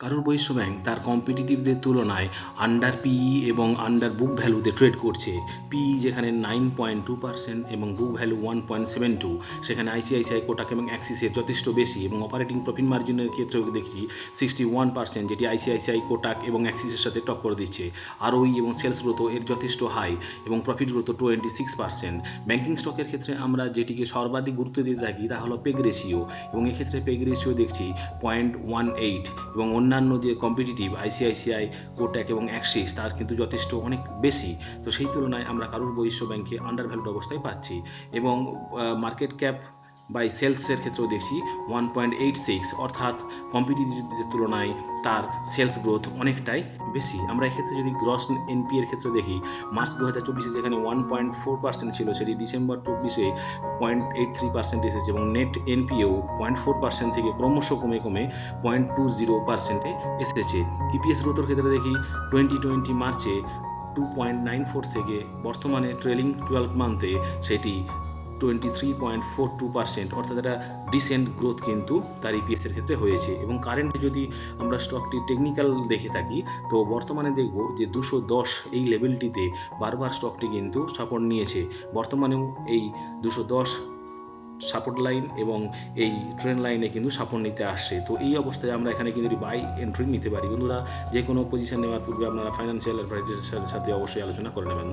কারুর বৈশ্য ব্যাংক তার কম্পিটিটিভদের তুলনায় আন্ডার পিই এবং আন্ডার বুক ভ্যালুতে ট্রেড করছে। পিই যেখানে নাইন পয়েন্ট টু পার্সেন্ট এবং book value one point seven two সেখানে আইসিআইসিআই কোটাক এবং অ্যাক্সিসের যথেষ্ট বেশি এবং অপারেটিং প্রফিট মার্জিনের ক্ষেত্রেও দেখছি সিক্সটি ওয়ান পার্সেন্ট যেটি আইসিআইসিআই কোটাক এবং অ্যাক্সিসের সাথে টক্কর দিচ্ছে। আরওই এবং সেলস গ্রোথও এর যথেষ্ট হাই এবং প্রফিট গ্রোথও টোয়েন্টি সিক্স পার্সেন্ট ব্যাংকিং স্টকের ক্ষেত্রে আমরা যেটিকে সর্বাধিক গুরুত্ব দিয়ে থাকি তা হলো পেগ রেশিও এবং এক্ষেত্রে পেগ রেশিও দেখছি পয়েন্ট ওয়ান এইট এবং অন্যান্য যে কম্পিটিটিভ আইসিআইসিআই কোটাক এবং অ্যাক্সিস তার কিন্তু যথেষ্ট অনেক বেশি। তো সেই তুলনায় আমরা কারুর বৈশ্য ব্যাংকে আন্ডার ভ্যালুড অবস্থায় পাচ্ছি। এবং মার্কেট ক্যাপ বাই সেলসের ক্ষেত্রেও দেখছি ওয়ান পয়েন্ট এইট সিক্স অর্থাৎ কম্পিটিটিভদের তুলনায় তার সেলস গ্রোথ অনেকটাই বেশি। আমরা এক্ষেত্রে যদি গ্রস এনপি এর ক্ষেত্রে দেখি মার্চ দু হাজার চব্বিশে যেখানে ওয়ান পয়েন্ট ফোর পার্সেন্ট ছিল, সেটি ডিসেম্বর চব্বিশে পয়েন্ট এইট থ্রি পার্সেন্ট এসেছে এবং net NPA point four percent থেকে ক্রমশ কমে কমে পয়েন্ট টু জিরো পার্সেন্টে এসেছে। ইপিএস গ্রোথের ক্ষেত্রে দেখি টোয়েন্টি টোয়েন্টি মার্চে টু পয়েন্ট নাইন ফোর থেকে বর্তমানে ট্রেলিং টুয়েলভ মান্থে সেটি twenty three point four two percent অর্থাৎ একটা ডিসেন্ট গ্রোথ কিন্তু তার ইপিএস এর ক্ষেত্রে হয়েছে। এবং কারেন্টে যদি আমরা স্টকটি টেকনিক্যাল দেখে থাকি, তো বর্তমানে দেখব যে দুশো দশ এই লেভেলটিতে বারবার স্টকটি কিন্তু সাপোর্ট নিয়েছে। বর্তমানেও এই দুশো দশ সাপোর্ট লাইন এবং এই ট্রেন লাইনে কিন্তু সাপোর্ট নিতে আসছে। তো এই অবস্থায় আমরা এখানে কিন্তু বাই এন্ট্রি নিতে পারি। বন্ধুরা যে কোনো পজিশন নেওয়ার পূর্বে আপনারা ফাইন্যান্সিয়াল অ্যাডভাইজারের সাথে অবশ্যই আলোচনা করে নেবেন।